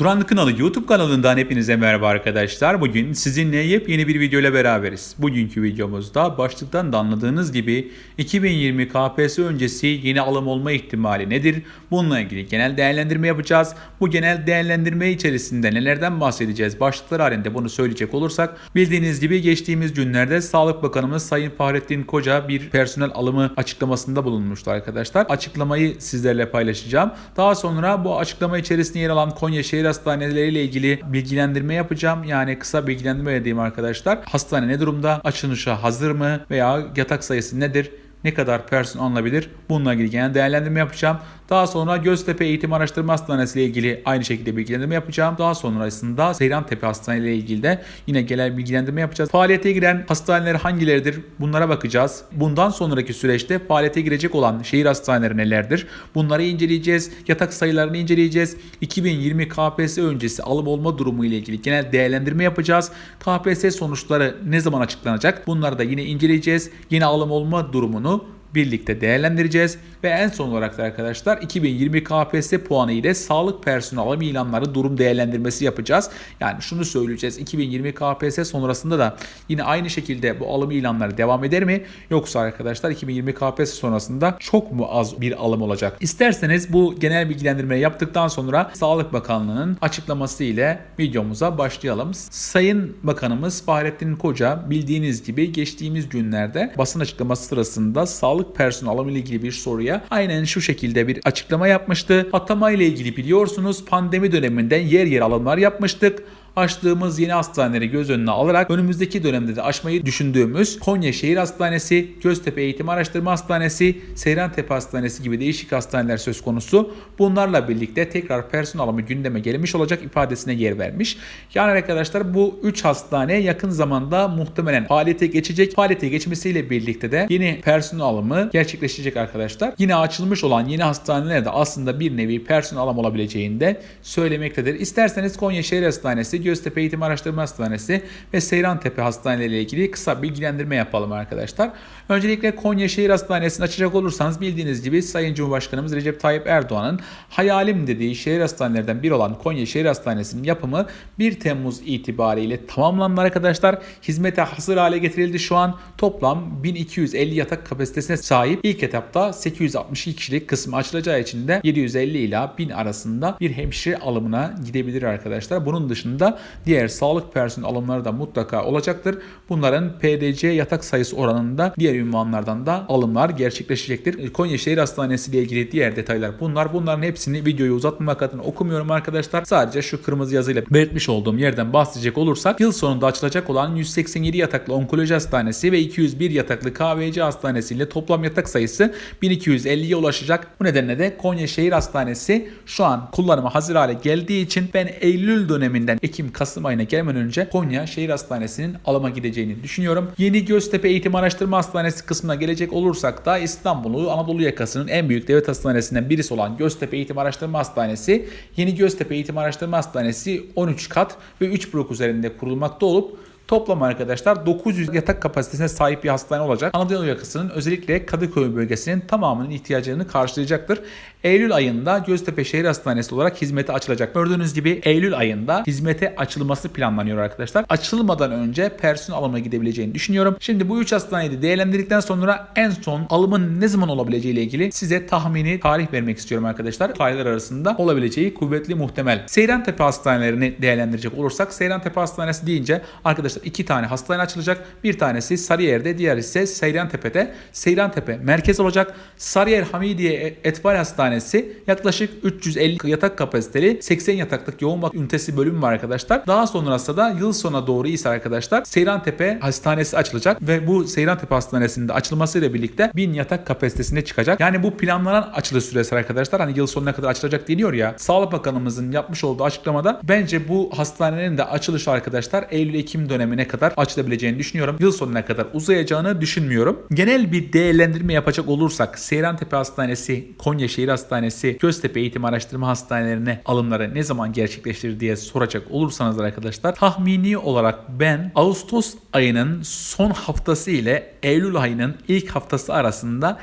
Duran Kınalı YouTube kanalından hepinize merhaba arkadaşlar. Bugün sizinle yepyeni bir video ile beraberiz. Bugünkü videomuzda başlıktan da anladığınız gibi 2020 KPSS öncesi yeni alım olma ihtimali nedir? Bununla ilgili genel değerlendirme yapacağız. Bu genel değerlendirme içerisinde nelerden bahsedeceğiz? Başlıklar halinde bunu söyleyecek olursak bildiğiniz gibi geçtiğimiz günlerde Sağlık Bakanımız Sayın Fahrettin Koca bir personel alımı açıklamasında bulunmuştu arkadaşlar. Açıklamayı sizlerle paylaşacağım. Daha sonra bu açıklama içerisinde yer alan Konya Şehir Hastaneleriyle ilgili bilgilendirme yapacağım. Yani kısa bilgilendirme edeyim arkadaşlar. Hastane ne durumda? Açılışa hazır mı? Veya yatak sayısı nedir? ne kadar personel alınabilir? Bununla ilgili genel değerlendirme yapacağım. Daha sonra Göztepe Eğitim Araştırma Hastanesi ile ilgili aynı şekilde bilgilendirme yapacağım. Daha sonrasında Seyrantepe Hastanesi ile ilgili de yine genel bilgilendirme yapacağız. Faaliyete giren hastaneler hangileridir? Bunlara bakacağız. Bundan sonraki süreçte faaliyete girecek olan şehir hastaneleri nelerdir? Bunları inceleyeceğiz. Yatak sayılarını inceleyeceğiz. 2020 KPSS öncesi alım olma durumu ile ilgili genel değerlendirme yapacağız. KPSS sonuçları ne zaman açıklanacak? Bunları da yine inceleyeceğiz. Yeni alım olma durumunu birlikte değerlendireceğiz. Ve en son olarak da arkadaşlar 2020 KPSS puanı ile sağlık personel ilanları durum değerlendirmesi yapacağız. Yani şunu söyleyeceğiz 2020 KPSS sonrasında da yine aynı şekilde bu alım ilanları devam eder mi? Yoksa arkadaşlar 2020 KPSS sonrasında çok mu az bir alım olacak? İsterseniz bu genel bilgilendirmeyi yaptıktan sonra Sağlık Bakanlığı'nın açıklaması ile videomuza başlayalım. Sayın Bakanımız Fahrettin Koca bildiğiniz gibi geçtiğimiz günlerde basın açıklaması sırasında sağlık personel alımı ile ilgili bir soruya aynen şu şekilde bir açıklama yapmıştı. Atama ile ilgili biliyorsunuz pandemi döneminde yer yer alımlar yapmıştık açtığımız yeni hastaneleri göz önüne alarak önümüzdeki dönemde de açmayı düşündüğümüz Konya Şehir Hastanesi, Göztepe Eğitim Araştırma Hastanesi, Seyrantepe Hastanesi gibi değişik hastaneler söz konusu. Bunlarla birlikte tekrar personel alımı gündeme gelmiş olacak ifadesine yer vermiş. Yani arkadaşlar bu 3 hastane yakın zamanda muhtemelen faaliyete geçecek. Faaliyete geçmesiyle birlikte de yeni personel alımı gerçekleşecek arkadaşlar. Yine açılmış olan yeni hastanelerde aslında bir nevi personel alım olabileceğini de söylemektedir. İsterseniz Konya Şehir Hastanesi, Göztepe Eğitim Araştırma Hastanesi ve Seyrantepe Hastaneleri ile ilgili kısa bilgilendirme yapalım arkadaşlar. Öncelikle Konya Şehir Hastanesi'ni açacak olursanız bildiğiniz gibi Sayın Cumhurbaşkanımız Recep Tayyip Erdoğan'ın hayalim dediği şehir hastanelerden biri olan Konya Şehir Hastanesi'nin yapımı 1 Temmuz itibariyle tamamlandı arkadaşlar. Hizmete hazır hale getirildi şu an. Toplam 1250 yatak kapasitesine sahip. İlk etapta 862 kişilik kısmı açılacağı için de 750 ila 1000 arasında bir hemşire alımına gidebilir arkadaşlar. Bunun dışında diğer sağlık personel alımları da mutlaka olacaktır. Bunların PDC yatak sayısı oranında diğer ünvanlardan da alımlar gerçekleşecektir. Konya Şehir Hastanesi ile ilgili diğer detaylar bunlar. Bunların hepsini videoyu uzatmamak adına okumuyorum arkadaşlar. Sadece şu kırmızı yazıyla belirtmiş olduğum yerden bahsedecek olursak yıl sonunda açılacak olan 187 yataklı onkoloji hastanesi ve 201 yataklı KVC hastanesi ile toplam yatak sayısı 1250'ye ulaşacak. Bu nedenle de Konya Şehir Hastanesi şu an kullanıma hazır hale geldiği için ben Eylül döneminden Ekim-Kasım ayına gelmeden önce Konya Şehir Hastanesi'nin alıma gideceğini düşünüyorum. Yeni Göztepe Eğitim Araştırma Hastanesi kısmına gelecek olursak da İstanbul'u Anadolu yakasının en büyük devlet hastanesinden birisi olan Göztepe Eğitim Araştırma Hastanesi, Yeni Göztepe Eğitim Araştırma Hastanesi 13 kat ve 3 blok üzerinde kurulmakta olup Toplam arkadaşlar 900 yatak kapasitesine sahip bir hastane olacak. Anadolu yakasının özellikle Kadıköy bölgesinin tamamının ihtiyacını karşılayacaktır. Eylül ayında Göztepe Şehir Hastanesi olarak hizmete açılacak. Gördüğünüz gibi Eylül ayında hizmete açılması planlanıyor arkadaşlar. Açılmadan önce personel alımına gidebileceğini düşünüyorum. Şimdi bu 3 hastaneyi de değerlendirdikten sonra en son alımın ne zaman olabileceği ile ilgili size tahmini tarih vermek istiyorum arkadaşlar. Tarihler arasında olabileceği kuvvetli muhtemel. Seyrantepe hastanelerini değerlendirecek olursak Seyrantepe Hastanesi deyince arkadaşlar iki tane hastane açılacak. Bir tanesi Sarıyer'de, diğer ise Seyrantepe'de. Seyrantepe merkez olacak. Sarıyer Hamidiye Etfal Hastanesi yaklaşık 350 yatak kapasiteli 80 yataklık yoğun bakım ünitesi bölüm var arkadaşlar. Daha sonrasında da yıl sona doğru ise arkadaşlar Seyrantepe Hastanesi açılacak ve bu Seyrantepe Hastanesi'nde açılmasıyla birlikte 1000 yatak kapasitesine çıkacak. Yani bu planlanan açılış süresi arkadaşlar. Hani yıl sonuna kadar açılacak deniyor ya. Sağlık Bakanımızın yapmış olduğu açıklamada bence bu hastanenin de açılışı arkadaşlar Eylül-Ekim dönemine kadar açılabileceğini düşünüyorum. Yıl sonuna kadar uzayacağını düşünmüyorum. Genel bir değerlendirme yapacak olursak Seyrantepe Hastanesi, Konya Şehir Hastanesi, Göztepe Eğitim Araştırma Hastanelerine alımları ne zaman gerçekleştir diye soracak olursanız arkadaşlar tahmini olarak ben Ağustos ayının son haftası ile Eylül ayının ilk haftası arasında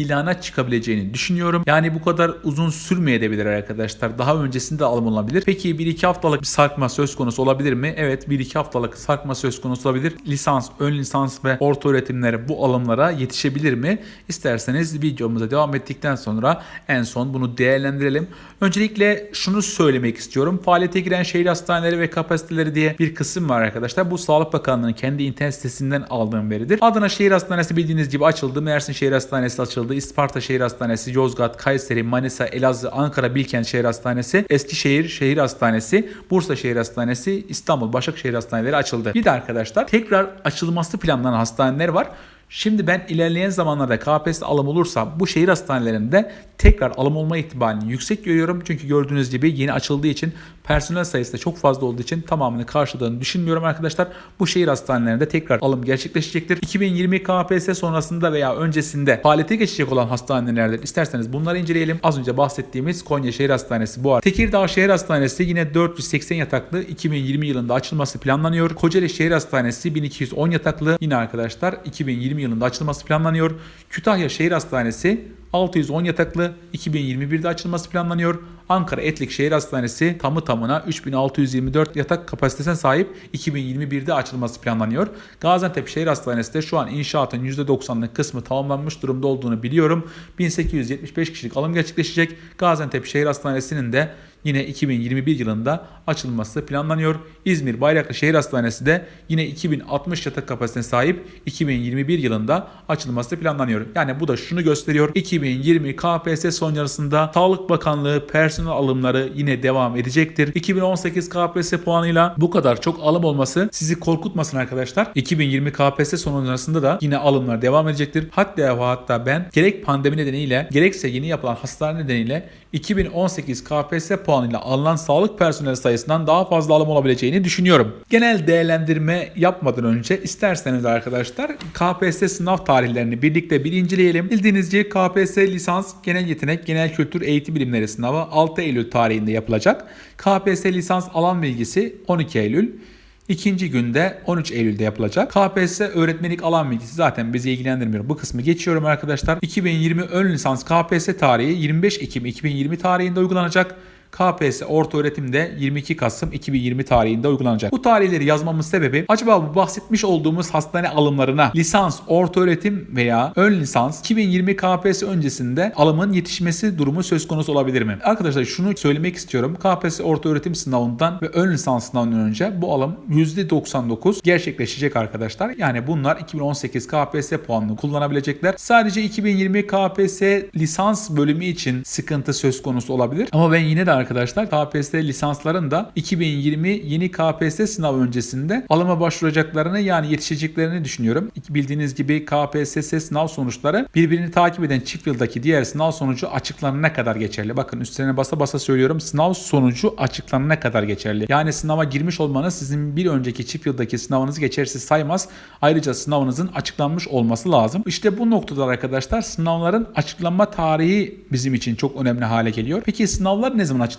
ilana çıkabileceğini düşünüyorum. Yani bu kadar uzun sürmeyebilir arkadaşlar. Daha öncesinde alım olabilir. Peki 1-2 haftalık bir sarkma söz konusu olabilir mi? Evet 1-2 haftalık sarkma söz konusu olabilir. Lisans, ön lisans ve orta öğretimlere bu alımlara yetişebilir mi? İsterseniz videomuza devam ettikten sonra en son bunu değerlendirelim. Öncelikle şunu söylemek istiyorum. Faaliyete giren şehir hastaneleri ve kapasiteleri diye bir kısım var arkadaşlar. Bu Sağlık Bakanlığı'nın kendi internet sitesinden aldığım veridir. Adana Şehir Hastanesi bildiğiniz gibi açıldı. Mersin Şehir Hastanesi açıldı. İsparta Şehir Hastanesi, Yozgat, Kayseri, Manisa, Elazığ, Ankara Bilkent Şehir Hastanesi, Eskişehir Şehir Hastanesi, Bursa Şehir Hastanesi, İstanbul Başakşehir Hastaneleri açıldı. Bir de arkadaşlar tekrar açılması planlanan hastaneler var. Şimdi ben ilerleyen zamanlarda KPSS alım olursa bu şehir hastanelerinde tekrar alım olma ihtimalini yüksek görüyorum. Çünkü gördüğünüz gibi yeni açıldığı için personel sayısı da çok fazla olduğu için tamamını karşıladığını düşünmüyorum arkadaşlar. Bu şehir hastanelerinde tekrar alım gerçekleşecektir. 2020 KPSS sonrasında veya öncesinde faaliyete geçecek olan hastanelerden isterseniz bunları inceleyelim. Az önce bahsettiğimiz Konya Şehir Hastanesi bu arada. Tekirdağ Şehir Hastanesi yine 480 yataklı 2020 yılında açılması planlanıyor. Kocaeli Şehir Hastanesi 1210 yataklı yine arkadaşlar 2020 yılında açılması planlanıyor. Kütahya Şehir Hastanesi 610 yataklı 2021'de açılması planlanıyor. Ankara Etlik Şehir Hastanesi tamı tamına 3624 yatak kapasitesine sahip 2021'de açılması planlanıyor. Gaziantep Şehir Hastanesi de şu an inşaatın %90'lık kısmı tamamlanmış durumda olduğunu biliyorum. 1875 kişilik alım gerçekleşecek. Gaziantep Şehir Hastanesi'nin de yine 2021 yılında açılması planlanıyor. İzmir Bayraklı Şehir Hastanesi de yine 2060 yatak kapasitesine sahip 2021 yılında açılması planlanıyor. Yani bu da şunu gösteriyor. 2020 KPSS sonrasında Sağlık Bakanlığı personel alımları yine devam edecektir. 2018 KPSS puanıyla bu kadar çok alım olması sizi korkutmasın arkadaşlar. 2020 KPSS sonrasında da yine alımlar devam edecektir. Hatta ve hatta ben gerek pandemi nedeniyle gerekse yeni yapılan hastane nedeniyle 2018 KPSS puanıyla alınan sağlık personeli sayısından daha fazla alım olabileceğini düşünüyorum. Genel değerlendirme yapmadan önce isterseniz arkadaşlar KPSS sınav tarihlerini birlikte bir inceleyelim. Bildiğiniz gibi KPSS lisans genel yetenek genel kültür eğitim bilimleri sınavı 6 Eylül tarihinde yapılacak. KPSS lisans alan bilgisi 12 Eylül. İkinci günde 13 Eylül'de yapılacak. KPSS öğretmenlik alan bilgisi zaten bizi ilgilendirmiyor. Bu kısmı geçiyorum arkadaşlar. 2020 ön lisans KPSS tarihi 25 Ekim 2020 tarihinde uygulanacak. KPSS orta öğretimde 22 Kasım 2020 tarihinde uygulanacak. Bu tarihleri yazmamın sebebi acaba bu bahsetmiş olduğumuz hastane alımlarına lisans, orta öğretim veya ön lisans 2020 KPSS öncesinde alımın yetişmesi durumu söz konusu olabilir mi? Arkadaşlar şunu söylemek istiyorum. KPSS orta öğretim sınavından ve ön lisans sınavından önce bu alım %99 gerçekleşecek arkadaşlar. Yani bunlar 2018 KPSS puanını kullanabilecekler. Sadece 2020 KPSS lisans bölümü için sıkıntı söz konusu olabilir. Ama ben yine de arkadaşlar KPSS lisansların da 2020 yeni KPSS sınav öncesinde alıma başvuracaklarını yani yetişeceklerini düşünüyorum. Bildiğiniz gibi KPSS sınav sonuçları birbirini takip eden çift yıldaki diğer sınav sonucu açıklanana kadar geçerli. Bakın üstlerine basa basa söylüyorum. Sınav sonucu açıklanana kadar geçerli. Yani sınava girmiş olmanız sizin bir önceki çift yıldaki sınavınızı geçersiz saymaz. Ayrıca sınavınızın açıklanmış olması lazım. İşte bu noktada arkadaşlar sınavların açıklanma tarihi bizim için çok önemli hale geliyor. Peki sınavlar ne zaman açıklanacak?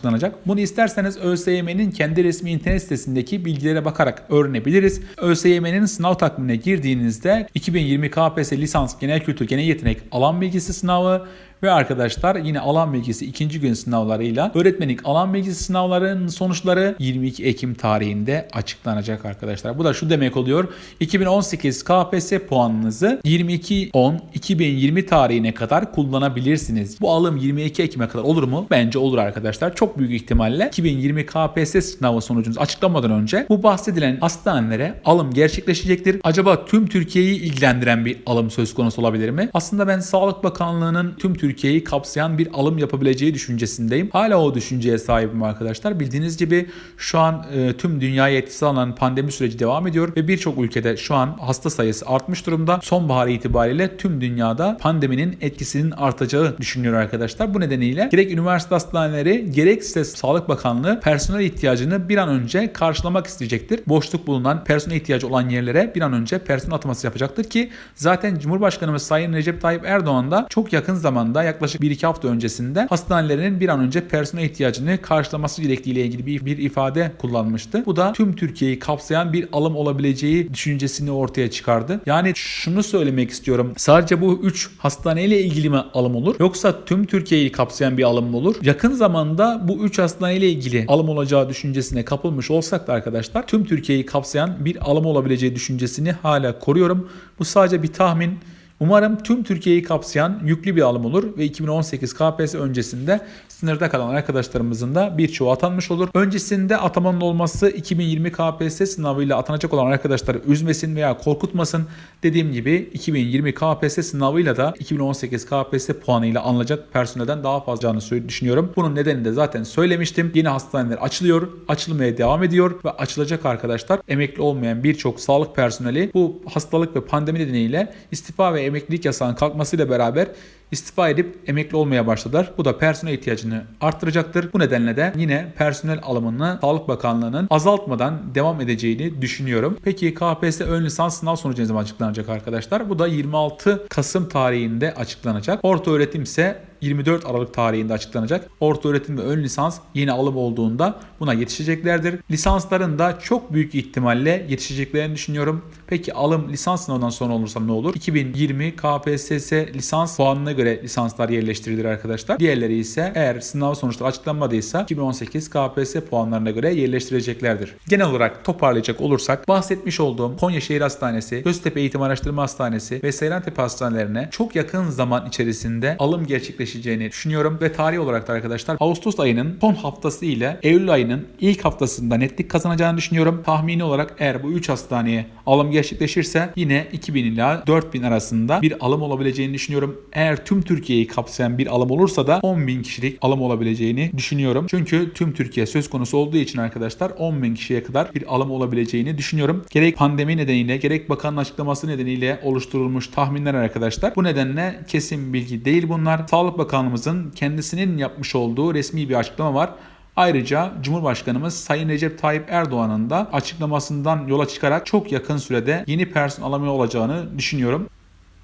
Bunu isterseniz ÖSYM'nin kendi resmi internet sitesindeki bilgilere bakarak öğrenebiliriz. ÖSYM'nin sınav takvimine girdiğinizde 2020 KPSS lisans genel kültür genel yetenek alan bilgisi sınavı ve arkadaşlar yine alan bilgisi ikinci gün sınavlarıyla öğretmenlik alan bilgisi sınavlarının sonuçları 22 Ekim tarihinde açıklanacak arkadaşlar. Bu da şu demek oluyor. 2018 KPSS puanınızı 22-10-2020 tarihine kadar kullanabilirsiniz. Bu alım 22 Ekim'e kadar olur mu? Bence olur arkadaşlar. Çok büyük ihtimalle 2020 KPSS sınavı sonucunuz açıklamadan önce bu bahsedilen hastanelere alım gerçekleşecektir. Acaba tüm Türkiye'yi ilgilendiren bir alım söz konusu olabilir mi? Aslında ben Sağlık Bakanlığı'nın tüm Türkiye'yi kapsayan bir alım yapabileceği düşüncesindeyim. Hala o düşünceye sahibim arkadaşlar. Bildiğiniz gibi şu an e, tüm dünyaya etkisi alan pandemi süreci devam ediyor ve birçok ülkede şu an hasta sayısı artmış durumda. Sonbahar itibariyle tüm dünyada pandeminin etkisinin artacağı düşünülüyor arkadaşlar. Bu nedeniyle gerek üniversite hastaneleri gerekse Sağlık Bakanlığı personel ihtiyacını bir an önce karşılamak isteyecektir. Boşluk bulunan personel ihtiyacı olan yerlere bir an önce personel ataması yapacaktır ki zaten Cumhurbaşkanımız Sayın Recep Tayyip Erdoğan da çok yakın zamanda ayında yaklaşık 1-2 hafta öncesinde hastanelerinin bir an önce personel ihtiyacını karşılaması gerektiğiyle ilgili bir, bir ifade kullanmıştı. Bu da tüm Türkiye'yi kapsayan bir alım olabileceği düşüncesini ortaya çıkardı. Yani şunu söylemek istiyorum. Sadece bu 3 hastaneyle ilgili mi alım olur? Yoksa tüm Türkiye'yi kapsayan bir alım mı olur? Yakın zamanda bu 3 hastaneyle ilgili alım olacağı düşüncesine kapılmış olsak da arkadaşlar tüm Türkiye'yi kapsayan bir alım olabileceği düşüncesini hala koruyorum. Bu sadece bir tahmin. Umarım tüm Türkiye'yi kapsayan yüklü bir alım olur ve 2018 KPSS öncesinde sınırda kalan arkadaşlarımızın da birçoğu atanmış olur. Öncesinde atamanın olması 2020 KPSS sınavıyla atanacak olan arkadaşları üzmesin veya korkutmasın. Dediğim gibi 2020 KPSS sınavıyla da 2018 KPSS puanıyla alınacak personelden daha fazla olacağını düşünüyorum. Bunun nedeni de zaten söylemiştim. Yeni hastaneler açılıyor, açılmaya devam ediyor ve açılacak arkadaşlar emekli olmayan birçok sağlık personeli bu hastalık ve pandemi nedeniyle istifa ve emeklilik yasağının kalkmasıyla beraber istifa edip emekli olmaya başladılar. Bu da personel ihtiyacını arttıracaktır. Bu nedenle de yine personel alımını Sağlık Bakanlığı'nın azaltmadan devam edeceğini düşünüyorum. Peki KPSS ön lisans sınav sonucu ne zaman açıklanacak arkadaşlar? Bu da 26 Kasım tarihinde açıklanacak. Orta öğretim ise 24 Aralık tarihinde açıklanacak. Orta öğretim ve ön lisans yeni alım olduğunda buna yetişeceklerdir. Lisansların da çok büyük ihtimalle yetişeceklerini düşünüyorum. Peki alım lisans sınavından sonra olursa ne olur? 2020 KPSS lisans puanına göre lisanslar yerleştirilir arkadaşlar. Diğerleri ise eğer sınav sonuçları açıklanmadıysa 2018 KPSS puanlarına göre yerleştireceklerdir. Genel olarak toparlayacak olursak bahsetmiş olduğum Konya Şehir Hastanesi, Göztepe Eğitim Araştırma Hastanesi ve Seyrantepe Hastanelerine çok yakın zaman içerisinde alım gerçekleşeceğini düşünüyorum ve tarih olarak da arkadaşlar Ağustos ayının son haftası ile Eylül ayının ilk haftasında netlik kazanacağını düşünüyorum. Tahmini olarak eğer bu 3 hastaneye alım gerçekleşirse yine 2000 ila 4000 arasında bir alım olabileceğini düşünüyorum. Eğer tüm Türkiye'yi kapsayan bir alım olursa da 10.000 kişilik alım olabileceğini düşünüyorum. Çünkü tüm Türkiye söz konusu olduğu için arkadaşlar 10.000 kişiye kadar bir alım olabileceğini düşünüyorum. Gerek pandemi nedeniyle gerek bakanın açıklaması nedeniyle oluşturulmuş tahminler arkadaşlar. Bu nedenle kesin bilgi değil bunlar. Sağlık Bakanlığımızın kendisinin yapmış olduğu resmi bir açıklama var. Ayrıca Cumhurbaşkanımız Sayın Recep Tayyip Erdoğan'ın da açıklamasından yola çıkarak çok yakın sürede yeni personel alımı olacağını düşünüyorum.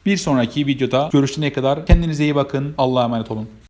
Bir sonraki videoda görüşene kadar kendinize iyi bakın. Allah'a emanet olun.